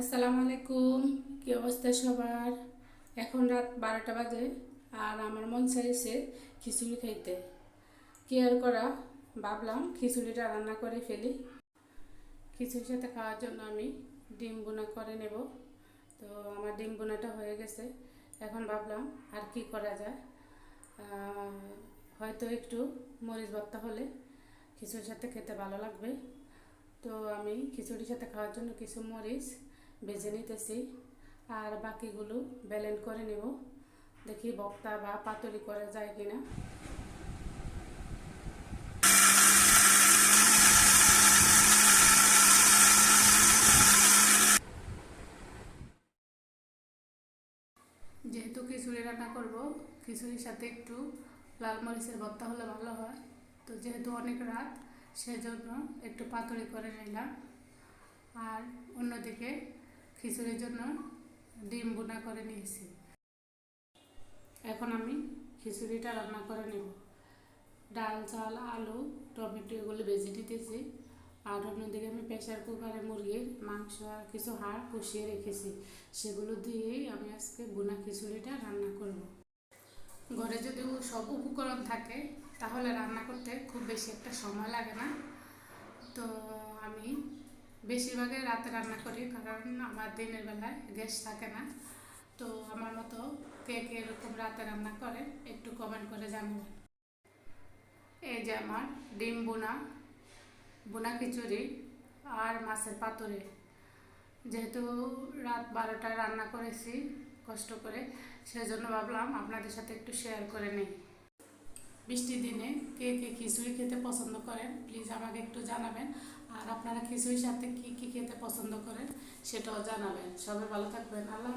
আসসালামু আলাইকুম, কি অবস্থা সবার? এখন রাত বারোটা বাজে আর আমার মন চাইছে খিচুড়ি খাইতে। কি আর করা? ভাবলাম খিচুড়িটা রান্না করে ফেলি। খিচুড়ির সাথে খাওয়ার জন্য আমি ডিম বোনা করে নেব। তো আমার ডিম বোনাটা হয়ে গেছে। এখন ভাবলাম আর কি করা যায়। হয়তো একটু মরিচ ভর্তা হলে খিচুড়ির সাথে খেতে ভালো লাগবে। তো আমি খিচুড়ির সাথে খাওয়ার জন্য কিছু মরিচ বেজে নিতেছি। আর বাকিগুলো ব্যালেন্ড করে নেব। দেখি বক্তা বা পাতুরি করা যায় কিনা। যেহেতু খিচুড়ি রান্না করব, খিচুড়ির সাথে একটু লাল মরিচের ভর্তা হলে ভালো হয়। তো যেহেতু অনেক রাত, সেজন্য একটু পাতুরি করে নিলাম। আর অন্যদিকে খিচুড়ির জন্য ডিম বোনা করে নিয়েছি। এখন আমি খিচুড়িটা রান্না করে নেব। ডাল, চাল, আলু, টমেটো এগুলো ভেজে নিতেছি। আর অন্যদিকে আমি প্রেশার কুকারে মুরগির মাংস আর কিছু হাড় কষিয়ে রেখেছি। সেগুলো দিয়েই আমি আজকে বোনা খিচুড়িটা রান্না করব। ঘরে যদি সব উপকরণ থাকে, তাহলে রান্না করতে খুব বেশি একটা সময় লাগে না। তো আমি বেশিরভাগই রাতে রান্না করি, কারণ আমার দিনের বেলায় গ্যাস থাকে না। তো আমার মতো কে কে এরকম রাতে রান্না করে, একটু কমেন্ট করে জানাবেন এই যে আমার ডিম বোনা বোনা খিচুড়ি আর মাছের পাতুরি। যেহেতু রাত বারোটায় রান্না করেছি, কষ্ট করে, সেজন্য ভাবলাম আপনাদের সাথে একটু শেয়ার করে নিই। বৃষ্টির দিনে কে কে খিচুড়ি খেতে পছন্দ করেন প্লিজ আমাকে একটু জানাবেন। আর আপনারা খিচুড়ির সাথে কি কি খেতে পছন্দ করেন, সেটাও জানাবেন। সবাই ভালো থাকবেন। আল্লাহ